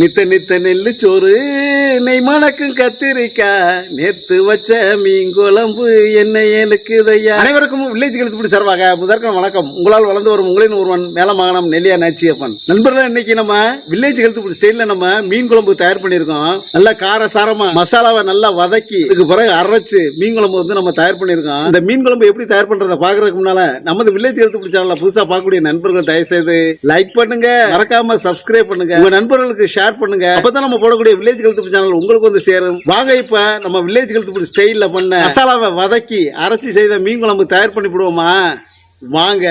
நித்த நித்த நெல்லு சோறு நெய் மணக்கும் கத்திரிக்கா நேத்து வச்ச மீன் குழம்பு என்ன எனக்குதையா அனைவருக்கும் வில்லேஜ் கழுத்துப்படி சார்பாக முதற்கம் வணக்கம். உங்களால் வளர்ந்து வரும் உங்களின் ஒருவன் மேலமகனம் நெல்லியா நாச்சியப்பன். நண்பர்கள் இன்னைக்கு நம்ம வில்லேஜ் கழுத்துப்படி ஸ்டைல்ல நம்ம மீன் குழம்பு தயார் பண்ணியிருக்கோம். நல்லா கார சாரமா மசாலாவை நல்லா வதக்கி இதுக்கு பிறகு அரைச்சு மீன் குழம்பு வந்து நம்ம தயார் பண்ணியிருக்கோம். இந்த மீன் குழம்பு எப்படி தயார் பண்றத பாக்குறதுக்கு முன்னால நமது வில்லேஜ் கழுத்துப்படி சேனல புதுசா பார்க்கக்கூடிய நண்பர்கள் தயவு செய்து லைக் பண்ணுங்க. மறக்காம சப்ஸ்கிரைப் பண்ணுங்க. உங்க நண்பர்களுக்கு ஷேர் பண்ணுங்க. அப்பதான் நம்ம போடக்கூடிய வில்லேஜ் கழுத்துப்படி சேனல் உங்களுக்கு வந்து சேரும். வாங்க இப்ப நம்ம வில்லேஜ் கழுத்துப்படி ஸ்டைல்ல பண்ண மசாலாவை வதக்கி அரைச்சி செய்த மீன் குழம்பு தயார் பண்ணி விடுவோமா வாங்க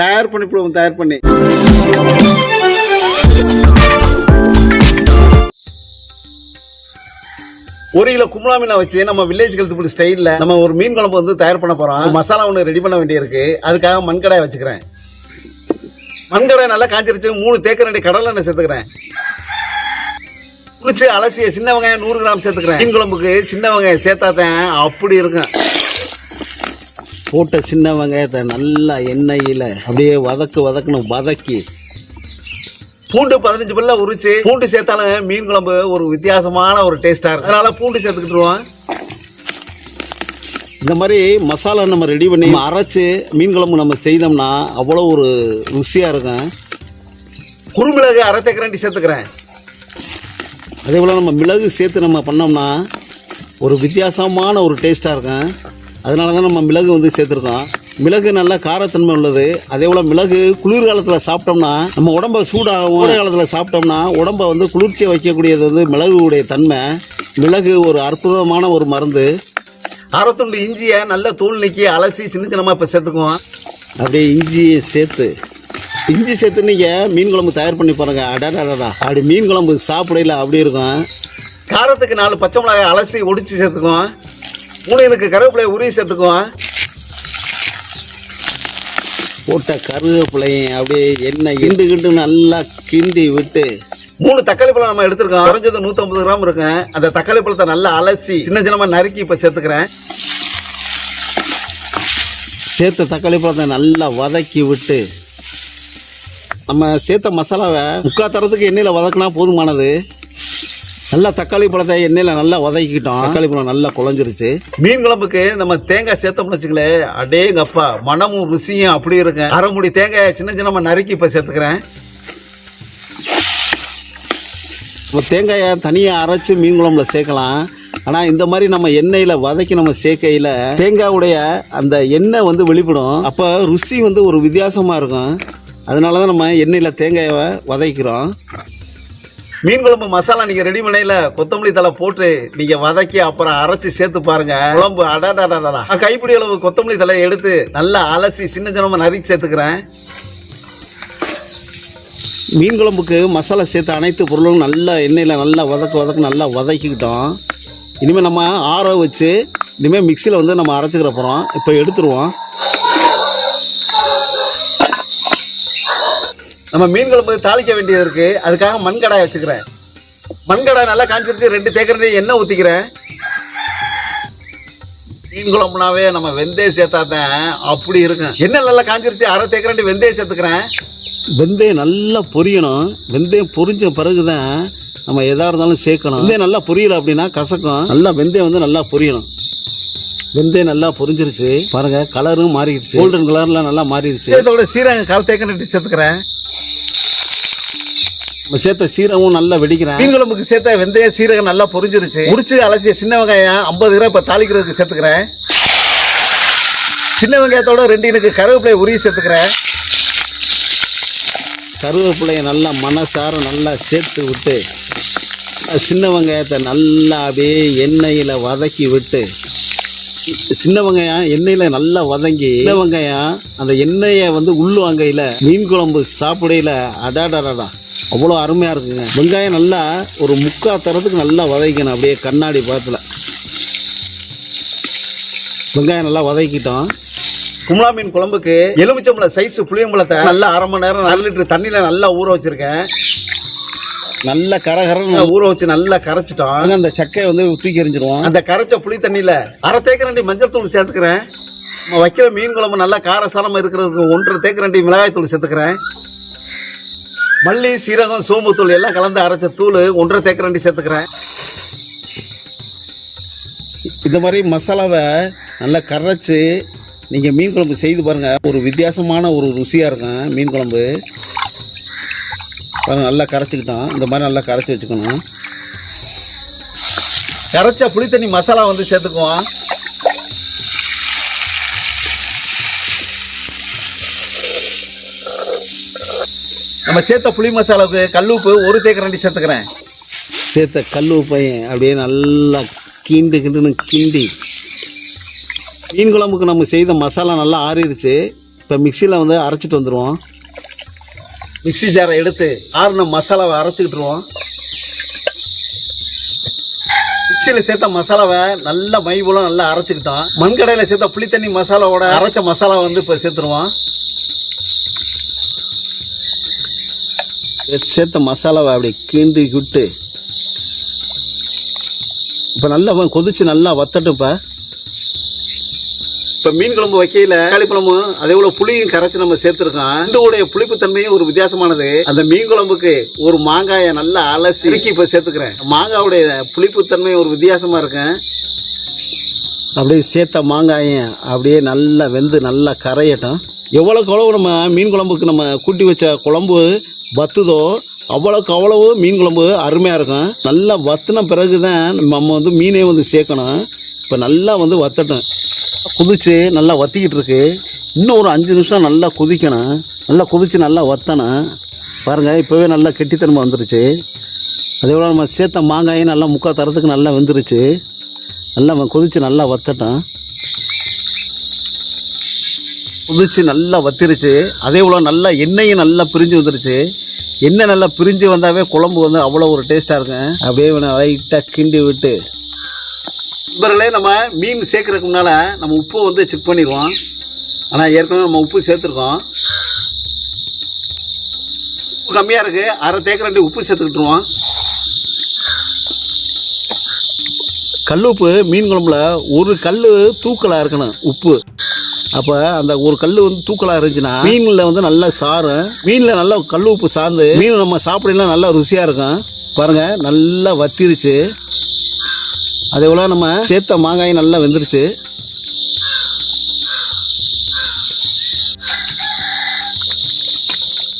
தயார் பண்ணி விடுவோம் தயார் பண்ணி. ஒரு கிலோ கும்பலா மீனை வச்சு நம்ம வில்லேஜ் கழுத்துப்படி ஸ்டைலில் நம்ம ஒரு மீன் குழம்பு வந்து தயார் பண்ண போகிறோம் மசாலா ஒன்று ரெடி பண்ண வேண்டியிருக்கு அதுக்காக மண்கடாயை வச்சுக்கிறேன். மண்கடாய் நல்லா காய்ச்சிருச்சு மூணு தேக்கரண்டி கடலை எண்ணெய் சேர்த்துக்கிறேன். குளிச்சு அலசிய சின்ன வெங்காயம் நூறு கிராம் சேர்த்துக்கிறேன். மீன் குழம்புக்கு சின்ன வெங்காயம் சேர்த்தாதான் அப்படி இருக்கும். போட்ட சின்ன வெங்காயத்தை நல்லா எண்ணெயில் அப்படியே வதக்கு வதக்கணும் வதக்கி பூண்டு பதினஞ்சு பல்ல உரிச்சு பூண்டு சேர்த்தாலும் மீன் குழம்பு ஒரு வித்தியாசமான ஒரு டேஸ்டா இருக்கும். அதனால பூண்டு சேர்த்துக்கிட்டுருவோம் இந்த மாதிரி மசாலா நம்ம ரெடி பண்ணி அரைச்சு மீன் குழம்பு நம்ம செய்தோம்னா அவ்வளோ ஒரு ருசியாக இருக்கும். குறுமிளகு அரை தேக்கரண்டி சேர்த்துக்கிறேன். அதே போல் நம்ம மிளகு சேர்த்து நம்ம பண்ணோம்னா ஒரு வித்தியாசமான ஒரு டேஸ்ட்டாக இருக்கும். அதனால தான் நம்ம மிளகு வந்து சேர்த்துருக்கோம். மிளகு நல்ல காரத்தன்மை உள்ளது. அதே போல் மிளகு குளிர்காலத்தில் சாப்பிட்டோம்னா நம்ம உடம்ப சூடாகும் கோடை காலத்தில் சாப்பிட்டோம்னா உடம்பை வந்து குளிர்ச்சியை வைக்கக்கூடியது வந்து மிளகுடைய தன்மை. மிளகு ஒரு அற்புதமான ஒரு மருந்து. அரைத்துண்டு இஞ்சியை நல்ல தூள் நீக்கி அலசி சின்ன சின்னமாக இப்போ சேர்த்துக்குவோம். அப்படியே இஞ்சியை சேர்த்து இஞ்சி சேர்த்து நீங்கள் மீன் குழம்பு தயார் பண்ணி பாருங்கள் அடாடாடா அப்படி மீன் குழம்பு சாப்பிடையில அப்படி இருக்கும். காரத்துக்கு நாலு பச்சை மிளகாய் அலசி ஒடிச்சு சேர்த்துக்குவோம். மூணு எனக்கு கருவேப்பிலையை உருவி சேர்த்துக்குவோம். போட்ட கருவேப்பிலையும் அப்படியே எண்ணெய் கிண்டு கிண்டு நல்லா கிண்டி விட்டு மூணு தக்காளி பழம் நம்ம எடுத்துருக்கோம். குறைஞ்சது நூற்றம்பது கிராம் இருக்கும் அந்த தக்காளி பழத்தை நல்லா அலசி சின்ன சின்னமாக நறுக்கி இப்போ சேர்த்துக்கிறேன். சேர்த்த தக்காளி பழத்தை நல்லா வதக்கி விட்டு நம்ம சேர்த்த மசாலாவை முக்கா தரத்துக்கு எண்ணெயில் வதக்கினா போதுமானது. நல்லா தக்காளி பழத்தை எண்ணெயில் நல்லா வதக்கிக்கிட்டோம். தக்காளி பழம் நல்லா குழஞ்சிருச்சு. மீன் குழம்புக்கு நம்ம தேங்காய் சேர்த்தோம்னு வச்சுங்களே அடேங்கப்பா மனமும் ருசியும் அப்படி இருக்கு அரைமுடி தேங்காயை தேங்காய் சின்ன சின்னமாக நறுக்கி இப்போ சேர்த்துக்கிறேன். நம்ம தேங்காயை தனியாக அரைச்சி மீன் குழம்புல சேர்க்கலாம். ஆனால் இந்த மாதிரி நம்ம எண்ணெயில் வதக்கி நம்ம சேர்க்கையில் தேங்காவுடைய அந்த எண்ணெய் வந்து வெளிப்படும். அப்போ ருசி வந்து ஒரு வித்தியாசமாக இருக்கும். அதனால தான் நம்ம எண்ணெயில் தேங்காயை வதக்கிறோம். மீன் குழம்பு மசாலா நீங்கள் ரெடி பண்ணையில் கொத்தமல்லி தலை போட்டு நீங்கள் வதக்கி அப்புறம் அரைச்சி சேர்த்து பாருங்க. குழம்பு அடாடாடாடா கைப்பிடி அளவு கொத்தமல்லி தலை எடுத்து நல்லா அலசி சின்ன சின்னமாக நறுக்கி சேர்த்துக்கிறேன். மீன் குழம்புக்கு மசாலா சேர்த்த அனைத்து பொருளும் நல்லா எண்ணெயில் நல்லா வதக்க வதக்க நல்லா வதக்கிக்கிட்டோம். இனிமேல் நம்ம ஆற வச்சு இனிமேல் மிக்சியில் வந்து நம்ம அரைச்சிக்கிற போகிறோம் இப்போ எடுத்துருவோம். நம்ம மீன் குழம்பு தாளிக்க வேண்டியது இருக்கு. அதுக்காக மண்கடாய் வச்சுக்கிறேன். மண்கடாய் நல்லா காஞ்சிருச்சு ரெண்டு தேக்கரண்டி எண்ணெய் ஊற்றிக்கிறேன் மீன் குழம்புனாவே நம்ம வெந்தயம் சேர்த்தாதான் அப்படி இருக்கும். எண்ணெய் நல்லா காஞ்சிருச்சு. அரை தேக்கரண்டி வெந்தயம் சேர்த்துக்கிறேன். வெந்தயம் நல்லா பொரியணும். வெந்தயம் பொரிஞ்ச பிறகு தான் நம்ம எதாக இருந்தாலும் சேர்க்கணும் வெந்தயம் நல்லா பொரியல அப்படின்னா கசக்கும். நல்லா வெந்தயம் வந்து நல்லா பொரியணும். வெந்தயம் நல்லா பொரிஞ்சிருச்சு. பாருங்க கலரும் மாறிடுச்சு. கோல்டன் கலர்ல நல்லா மாறிடுச்சு. இதோட சீரகம் கால் தேக்கரண்டி சேர்த்துக்கிறேன். சேர்த்த சீரகமும் நல்லா வெடிக்கிறேன். மீன் குழம்புக்கு சேர்த்த வெந்தய சீரகம் நல்லா பொரிஞ்சிருச்சு. முடிச்சு அலசிய சின்ன வெங்காயம் ஐம்பது கிராம் இப்போ தாளிக்கிறதுக்கு சேர்த்துக்கிறேன். சின்ன வெங்காயத்தோட ரெண்டு எனக்கு கருவேப்பிலை உருவி சேர்த்துக்கிறேன். கருவேப்பிலையை நல்லா மனசார நல்லா சேர்த்து விட்டு சின்ன வெங்காயத்தை நல்லா அப்படியே எண்ணெயில் வதக்கி விட்டு சின்ன வெங்காயம் எண்ணெயில் நல்லா வதங்கி சின்ன வெங்காயம் அந்த எண்ணெயை வந்து உள்ளுவாங்கையில் மீன் குழம்பு சாப்பிடையில் அடாடாடா அவ்வளோ அருமையாக இருக்குங்க. வெங்காயம் நல்லா ஒரு முக்கா தரத்துக்கு நல்லா வதக்கணும். அப்படியே கண்ணாடி பதத்தில். வெங்காயம் நல்லா வதக்கிட்டோம். கும்பலா மீன் குழம்புக்கு எலுமிச்சம்பழம் சைஸ் புளியம்பழத்தை நல்லா அரை மணி நேரம் அரை லிட்டர் தண்ணியில் நல்லா ஊற வச்சிருக்கேன். நல்ல கரகரன்னு ஊற வச்சு நல்லா கரைச்சிட்டோம். அந்த சக்கையை வந்து தூக்கி எறிஞ்சிருவோம். அந்த கரைச்ச புளி தண்ணியில அரை தேக்கரண்டி மஞ்சள் தூள் சேர்த்துக்கிறேன். வைக்கிற மீன் குழம்பு நல்லா காரசாரமா இருக்கிறதுக்கு ஒன்றரை தேக்கரண்டி மிளகாய் தூள் சேர்த்துக்கிறேன். மல்லி சீரகம் சோம்புத்தூள் எல்லாம் கலந்து அரைச்ச தூள் ஒன்றரை தேக்கரண்டி சேர்த்துக்கிறேன். இந்த மாதிரி மசாலாவை நல்லா கரைச்சி நீங்கள் மீன் குழம்பு செய்து பாருங்கள் ஒரு வித்தியாசமான ஒரு ருசியாக இருக்கும் மீன் குழம்பு. பாருங்க நல்லா கரைச்சிக்கிட்டோம் இந்த மாதிரி நல்லா கரைச்சி வச்சுக்கணும். கரைச்ச புளி தண்ணி மசாலா வந்து சேர்த்துக்குவோம். நம்ம சேர்த்த புளி மசாலாவுக்கு கல் உப்பு ஒரு தேக்கரண்டி சேர்த்துக்கிறேன். சேர்த்த கல் உப்பையும் அப்படியே நல்லா கிண்டு கிண்டுன்னு கிண்டி மீன் குழம்புக்கு நம்ம செய்த மசாலா நல்லா ஆறிடுச்சு. இப்போ மிக்சியில் வந்து அரைச்சிட்டு வந்துடுவோம் மிக்ஸி ஜாரை எடுத்து ஆறின மசாலாவை அரைச்சிக்கிட்டுருவோம் மிக்சியில் சேர்த்த மசாலாவை நல்லா மை போல நல்லா அரைச்சிக்கிட்டோம். மண்கடையில் சேர்த்த புளி தண்ணி மசாலாவோட அரைச்ச மசாலா வந்து இப்போ சேர்த்துருவோம். சேர்த்த மசாலாவை அப்படி கிண்டி விட்டு இப்போ நல்லா கொதிச்சு நல்லா வத்தட்டும் இப்போ. இப்போ மீன் குழம்பு வைக்கையில தக்காளி பழமும் அதே போல புளியும் கரைச்சி நம்ம சேர்த்துருக்கோம் இந்த உடைய புளிப்பு தன்மையும் ஒரு வித்தியாசமானது. அந்த மீன் குழம்புக்கு ஒரு மாங்காயை நல்லா அலசி இறுக்கி இப்போ சேர்த்துக்கிறேன். மாங்காவுடைய புளிப்பு தன்மை ஒரு வித்தியாசமா இருக்கும் அப்படியே சேர்த்த மாங்காயம் அப்படியே நல்லா வெந்து நல்லா கரையட்டும். எவ்வளோக்கு அவ்வளவு நம்ம மீன் குழம்புக்கு நம்ம கூட்டி வச்ச குழம்பு வத்துதோ அவ்வளோக்கு அவ்வளவு மீன் குழம்பு அருமையாக இருக்கும். நல்லா வத்தின பிறகு தான் நம்ம வந்து மீனே வந்து சேர்க்கணும். இப்போ நல்லா வந்து வத்தட்டும். குதிச்சு நல்லா வத்திக்கிட்டு இருக்கு. இன்னும் ஒரு அஞ்சு நிமிஷம் நல்லா குதிக்கணும். நல்லா குதித்து நல்லா வத்தணும். பாருங்கள் இப்போவே நல்லா கெட்டித்தன்மை வந்துருச்சு. அதே போல் நம்ம சேர்த்த மாங்காயும் நல்லா முக்கால் தரத்துக்கு நல்லா வெந்துருச்சு. நல்லா கொதித்து நல்லா வத்தட்டும். புதிச்சு நல்லா வத்திருச்சு. அதே போல் நல்லா எண்ணெயும் நல்லா பிரிஞ்சு வந்துருச்சு. எண்ணெய் நல்லா பிரிஞ்சு வந்தாவே குழம்பு வந்து அவ்வளோ ஒரு டேஸ்ட்டாக இருக்கும். அப்படியே லைட்டாக கிண்டி விட்டு. நண்பர்களே நம்ம மீன் சேர்க்குறதுக்கு முன்னால் நம்ம உப்பு வந்து செக் பண்ணிடுவோம் ஆனால் ஏற்கனவே நம்ம உப்பு சேர்த்துருக்கோம். உப்பு கம்மியாக இருக்குது அரை தேக்கரண்டி உப்பு சேர்த்துக்கிட்டுருவோம். கல் உப்பு மீன் குழம்புல ஒரு கல் தூக்கலாக இருக்கணும் உப்பு. அப்போ அந்த ஒரு கல் வந்து தூக்கலாக இருந்துச்சுன்னா மீனில் வந்து நல்லா சாரும் மீனில் நல்லா கல் உப்பு சார்ந்து மீன் நம்ம சாப்பிடலாம் நல்லா ருசியாக இருக்கும். பாருங்கள் நல்லா வத்திருச்சு. அதே போல் நம்ம சேர்த்த மாங்காயும் நல்லா வெந்துருச்சு.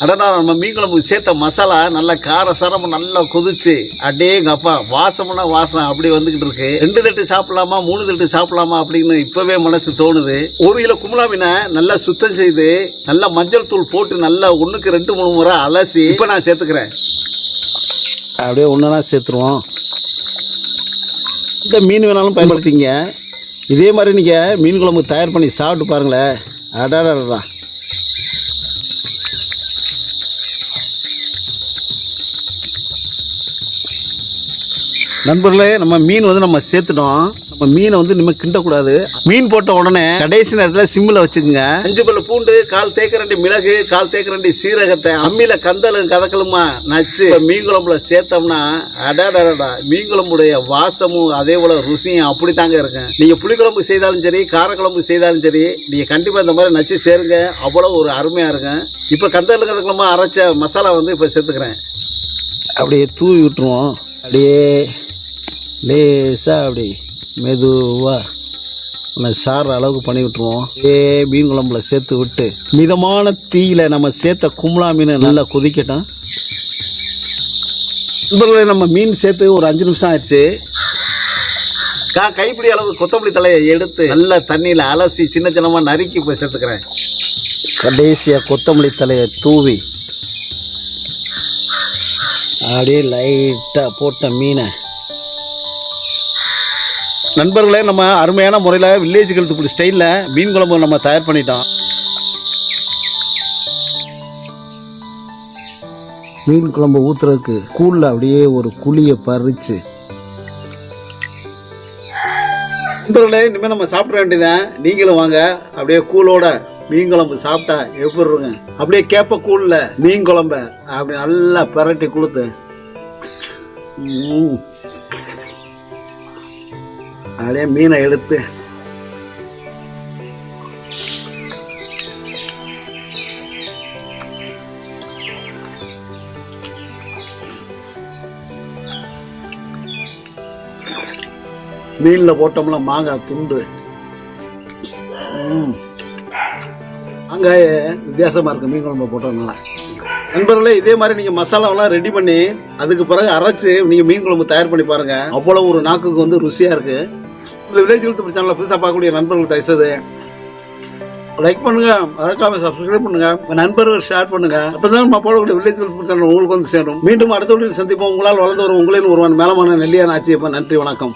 அடடா நம்ம மீன் குழம்பு சேர்த்த மசாலா நல்லா கார சாரமா நல்லா கொதிச்சு அடேங்கப்பா வாசம்னா வாசம் அப்படி வந்துகிட்டு இருக்கு. ரெண்டு தட்டு சாப்பிடலாமா மூணு தட்டு சாப்பிடலாமா அப்படின்னு இப்பவே மனசு தோணுது. ஒரு கிலோ கும்பலா மீனை நல்லா சுத்தம் செய்து நல்லா மஞ்சள் தூள் போட்டு நல்லா ஒண்ணுக்கு ரெண்டு மூணு முறை அலசி இப்போ நான் சேர்த்துக்கிறேன். அப்படியே ஒன்றா சேர்த்துருவோம். இந்த மீன் வேணாலும் பயன்படுத்திங்க இதே மாதிரி நீங்கள் மீன் குழம்பு தயார் பண்ணி சாப்பிட்டு பாருங்களேன். அடாடா நண்பர்களே நம்ம மீன் வந்து நம்ம சேர்த்துட்டோம். நம்ம மீனை வந்து நம்ம கிண்டக்கூடாது. மீன் போட்ட உடனே கடைசி நேரத்தில் சிம்மில் வச்சுக்கோங்க. அஞ்சு பல்ல பூண்டு கால் தேக்கரண்டி மிளகு கால் தேக்கரண்டி சீரகத்தை அம்மியில கந்தலும் கதக்கலுமா நச்சு மீன் குழம்புல சேர்த்தோம்னா அடாடா மீன் குழம்புடைய வாசமும் அதே போல ருசியும் அப்படி தாங்க இருக்கும். நீங்க புளிக்குழம்பு செய்தாலும் சரி காரக்குழம்பு செய்தாலும் சரி நீங்க கண்டிப்பா இந்த மாதிரி நச்சு சேருங்க. அவ்வளவு ஒரு அருமையா இருக்கும். இப்ப கந்தல் கதக்கலுமா அரைச்ச மசாலா வந்து இப்ப சேர்த்துக்கிறேன். அப்படியே தூவி விட்டுருவோம். அப்படியே லேசாக அப்படி மெதுவாக சார் அளவுக்கு பண்ணி விட்டுருவோம். ஏ மீன் குழம்புல சேர்த்து விட்டு மிதமான தீயில நம்ம சேர்த்த கும்ளா மீன் நல்லா கொதிக்கட்டும். நண்பர்களே நம்ம மீன் சேர்த்து ஒரு அஞ்சு நிமிஷம் ஆயிடுச்சு. கா கைப்பிடி அளவு கொத்தமல்லி தலையை எடுத்து நல்லா தண்ணியில் அலசி சின்ன சின்னமாக நறுக்கி போய் சேர்த்துக்கிறேன். கடைசியாக கொத்தமல்லி தலையை தூவி அப்படியே லைட்டாக போட்ட மீனை நண்பர்களே நம்ம அருமையான முறையில் வில்லேஜ் கழுத்துப்படி ஸ்டைலில் மீன் குழம்பு நம்ம தயார் பண்ணிட்டோம். மீன் குழம்பு ஊற்றுறதுக்கு கூழில் அப்படியே ஒரு குழியை பறித்து நண்பர்களே இனிமேல் நம்ம சாப்பிட வேண்டியதான் நீங்களும் வாங்க. அப்படியே கூழோட மீன் குழம்பு சாப்பிட்டா எப்படி இருக்கும் அப்படியே கேப்ப கூழ்ல மீன் குழம்ப அப்படி நல்லா பிரட்டி கொடுத்து. அப்படியே மீனை எடுத்து. மீனில் போட்டோம்ல மாங்காய் துண்டு. அங்கே வித்தியாசமாக இருக்குது மீன் குழம்பு போட்டதுனால. நண்பர்களே இதே மாதிரி நீங்கள் மசாலாவெல்லாம் ரெடி பண்ணி அதுக்கு பிறகு அரைச்சு நீங்கள் மீன் குழம்பு தயார் பண்ணி பாருங்கள் அவ்வளோ ஒரு நாக்குக்கு வந்து ருசியாக இருக்குது இந்த வில்லேஜ் ஹெல்த் சேனலில் புதுசாக பார்க்கக்கூடிய நண்பர்கள் தயசது லைக் பண்ணுங்க மறக்காம சப்ஸ்கிரைப் பண்ணுங்க உங்க நண்பர்கள் ஷேர் பண்ணுங்க. அப்பதான் நம்ம போடக்கூடிய வில்லேஜ் ஹெல்த் உங்களுக்கு வந்து சேரும். மீண்டும் அடுத்த வீட்டில் சந்திப்போம். உங்களால் வளர்ந்து வரும் உங்களில் ஒருவன் மேலமான நெல்லியான ஆட்சியப்ப நன்றி வணக்கம்.